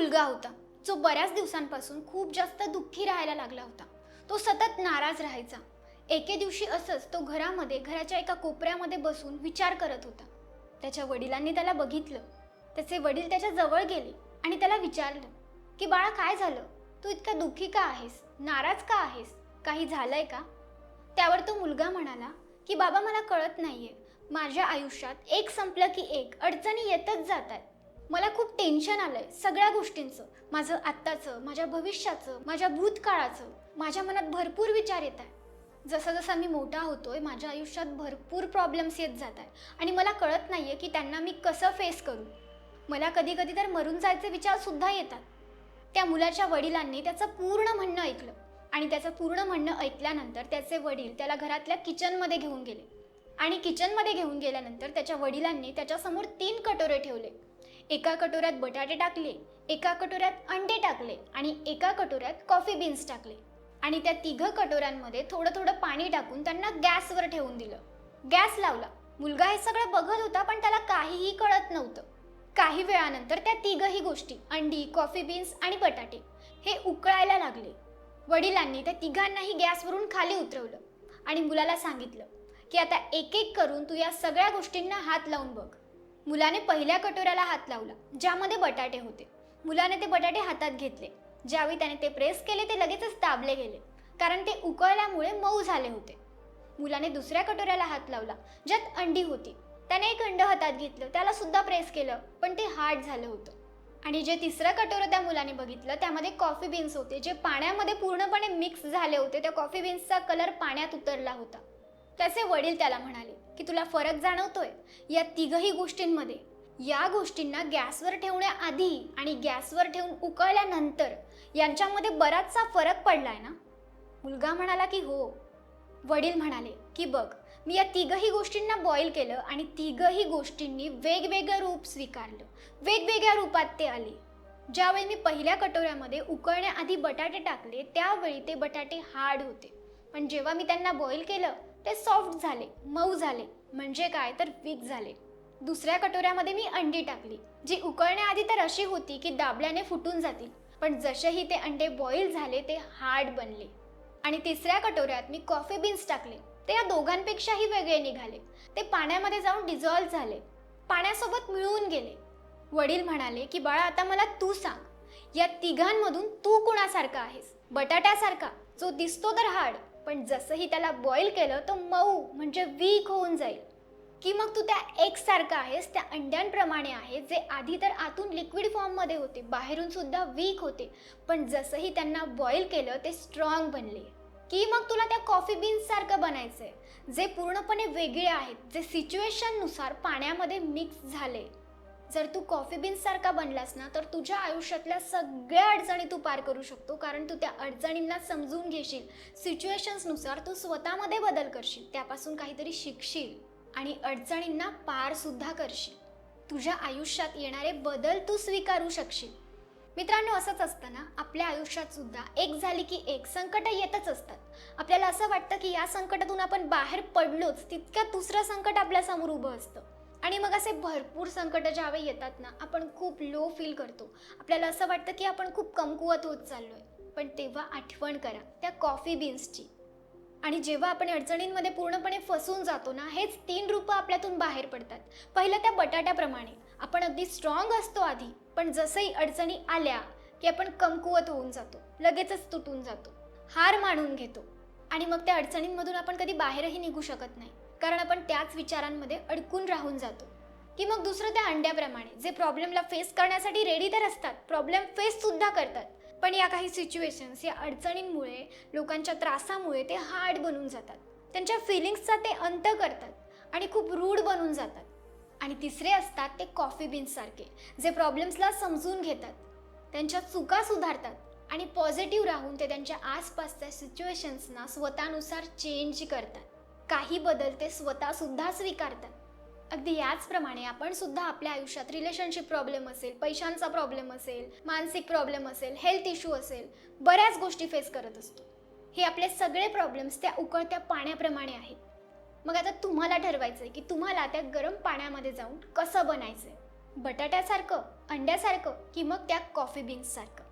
मुलगा होता जो बऱ्याच दिवसांपासून खूप जास्त दुःखी राहायला लागला होता. तो सतत नाराज राहायचा. एके दिवशी असंच तो घरामध्ये घराच्या एका कोपऱ्यामध्ये बसून विचार करत होता. त्याच्या वडिलांनी त्याला बघितलं. त्याचे वडील त्याच्याजवळ गेले आणि त्याला विचारलं की बाळा काय झालं? तू इतका दुःखी का आहेस? नाराज का आहेस? काही झालंय का? त्यावर तो मुलगा म्हणाला की बाबा मला कळत नाहीये. माझ्या आयुष्यात एक संपलं की एक. अडचणी येतच जात आहेत मला खूप टेन्शन आलंय सगळ्या गोष्टींचं. माझं आत्ताचं माझ्या भविष्याचं माझ्या भूतकाळाचं माझ्या मनात भरपूर विचार येत आहे जसं जसं मी मोठा होतोय माझ्या आयुष्यात भरपूर प्रॉब्लेम्स येत जात आहे आणि मला कळत नाही आहे की त्यांना मी कसं फेस करू. मला कधी कधी तर मरून जायचे विचारसुद्धा येतात. त्या मुलाच्या वडिलांनी त्याचं पूर्ण म्हणणं ऐकलं. आणि त्याचं पूर्ण म्हणणं ऐकल्यानंतर त्याचे वडील त्याला घरातल्या किचनमध्ये घेऊन गेले. आणि किचनमध्ये घेऊन गेल्यानंतर त्याच्या वडिलांनी त्याच्यासमोर तीन कटोरे ठेवले. एका कटोऱ्यात बटाटे टाकले एका कटोऱ्यात अंडे टाकले आणि एका कटोऱ्यात कॉफी बीन्स टाकले. आणि त्या तिघं कटोऱ्यांमध्ये थोडं थोडं पाणी टाकून त्यांना गॅसवर ठेवून दिलं. गॅस लावला. मुलगा हे सगळं बघत होता पण त्याला काहीही कळत नव्हतं. काही वेळानंतर त्या तिघही गोष्टी अंडी कॉफी बीन्स आणि बटाटे हे उकळायला लागले. वडिलांनी त्या तिघांनाही गॅसवरून खाली उतरवलं आणि मुलाला सांगितलं की आता एक एक करून तू या सगळ्या गोष्टींना हात लावून बघ. मुलाने पहिल्या कटोऱ्याला हात लावला ज्यामध्ये बटाटे होते. मुलाने ते बटाटे हातात घेतले. ज्यावेळी त्याने ते प्रेस केले ते लगेचच दाबले गेले कारण ते उकळल्यामुळे मऊ झाले होते. मुलाने दुसऱ्या कटोऱ्याला हात लावला ज्यात अंडी होती. त्याने एक अंड हातात घेतलं त्याला सुद्धा प्रेस केलं पण ते हार्ड झालं होतं. आणि जे तिसरं कटोरं त्या मुलाने बघितलं त्यामध्ये कॉफी बीन्स होते जे पाण्यामध्ये पूर्णपणे मिक्स झाले होते त्या कॉफी बीन्सचा कलर पाण्यात उतरला होता. त्याचे वडील त्याला म्हणाले की तुला फरक जाणवतोय. या तिघही गोष्टींमध्ये. या गोष्टींना गॅसवर ठेवण्याआधी आणि गॅसवर ठेवून उकळल्यानंतर यांच्यामध्ये बराचसा फरक पडलाय ना? मुलगा म्हणाला की हो. वडील म्हणाले की बघ मी या तिघही गोष्टींना बॉईल केलं आणि तिघही गोष्टींनी वेगवेगळं रूप स्वीकारलं. वेगवेगळ्या रूपात ते आले. ज्यावेळी मी पहिल्या कटोऱ्यामध्ये उकळण्याआधी बटाटे टाकले त्यावेळी ते बटाटे हार्ड होते. पण जेव्हा मी त्यांना बॉईल केलं ते सॉफ्ट झाले मऊ झाले. म्हणजे काय? तर वीक झाले. दुसऱ्या कटोऱ्यामध्ये मी अंडी टाकली जी उकळण्याआधी तर अशी होती की दाबल्याने फुटून जातील. पण जसेही ते अंडे बॉईल झाले ते हार्ड बनले. आणि तिसऱ्या कटोऱ्यात मी कॉफी बीन्स टाकले. ते या दोघांपेक्षाही वेगळे निघाले. ते पाण्यामध्ये जाऊन डिझॉल्व झाले. पाण्यासोबत मिळून गेले. वडील म्हणाले की बाळा आता मला तू सांग. या तिघांमधून तू कुणासारखा आहेस? बटाट्यासारखा जो दिसतो तर हार्ड पण जसंही त्याला बॉईल केलं तर मऊ म्हणजे वीक होऊन जाईल. की मग तू त्या एक्ससारखं आहेस त्या अंड्यांप्रमाणे आहे जे आधी तर आतून लिक्विड फॉर्ममध्ये होते बाहेरून सुद्धा वीक होते. पण जसंही त्यांना बॉईल केलं ते स्ट्रॉंग बनले. की मग तुला त्या कॉफी बीन्ससारखं बनायचं आहे जे पूर्णपणे वेगळे आहेत जे सिच्युएशननुसार पाण्यामध्ये मिक्स झाले. जर तू कॉफी बीन्स सारखा बनलास ना तर तुझ्या आयुष्यातल्या सगळ्या अडचणी तू पार करू शकतो कारण तू त्या अडचणींना समजून घेशील. सिच्युएशन्सनुसार तू स्वतःमध्ये बदल करशील त्यापासून काहीतरी शिकशील आणि अडचणींना पार सुद्धा करशील. तुझ्या आयुष्यात येणारे बदल तू स्वीकारू शकशील. मित्रांनो असंच असतं ना आपल्या आयुष्यात सुद्धा एक झाली की एक संकट येतच असतात. आपल्याला असं वाटतं की या संकटातून आपण बाहेर पडलोच तितकं दुसरं संकट आपल्यासमोर उभं असतं. आणि मग असे भरपूर संकट ज्यावेळी येतात ना आपण खूप लो फील करतो. आपल्याला असं वाटतं की आपण खूप कमकुवत होत चाललो आहे पण तेव्हा आठवण करा त्या कॉफी बीन्सची आणि जेव्हा आपण अडचणींमध्ये पूर्णपणे फसून जातो ना हेच तीन रूपं आपल्यातून बाहेर पडतात. पहिलं त्या बटाट्याप्रमाणे. आपण अगदी स्ट्रॉंग असतो आधी पण जसंही अडचणी आल्या की आपण कमकुवत होऊन जातो लगेचच तुटून जातो. हार मानून घेतो. आणि मग त्या अडचणींमधून आपण कधी बाहेरही निघू शकत नाही. कारण आपण त्याच विचारांमध्ये अडकून राहून जातो. की मग दुसरं त्या अंड्याप्रमाणे जे प्रॉब्लेमला फेस करण्यासाठी रेडी तर असतात प्रॉब्लेम फेससुद्धा करतात. पण या काही सिच्युएशन्स या अडचणींमुळे लोकांच्या त्रासामुळे ते हार्ड बनून जातात. त्यांच्या फिलिंग्सचा ते अंत करतात आणि खूप रूढ बनून जातात. आणि तिसरे असतात ते कॉफी बीन्ससारखे जे प्रॉब्लेम्सला समजून घेतात. त्यांच्या चुका सुधारतात आणि पॉझिटिव्ह राहून ते त्यांच्या आसपासच्या सिच्युएशन्सना स्वतःनुसार चेंज करतात. काही बदल ते स्वतःसुद्धा स्वीकारतात. अगदी याचप्रमाणे आपण सुद्धा आपल्या आयुष्यात रिलेशनशिप प्रॉब्लेम असेल पैशांचा प्रॉब्लेम असेल मानसिक प्रॉब्लेम असेल हेल्थ इश्यू असेल बऱ्याच गोष्टी फेस करत असतो. हे आपले सगळे प्रॉब्लेम्स त्या उकळत्या पाण्याप्रमाणे आहेत. मग आता तुम्हाला ठरवायचं आहे की तुम्हाला त्या गरम पाण्यामध्ये जाऊन कसं बनायचं आहे बटाट्यासारखं अंड्यासारखं की मग त्या कॉफी बीन्ससारखं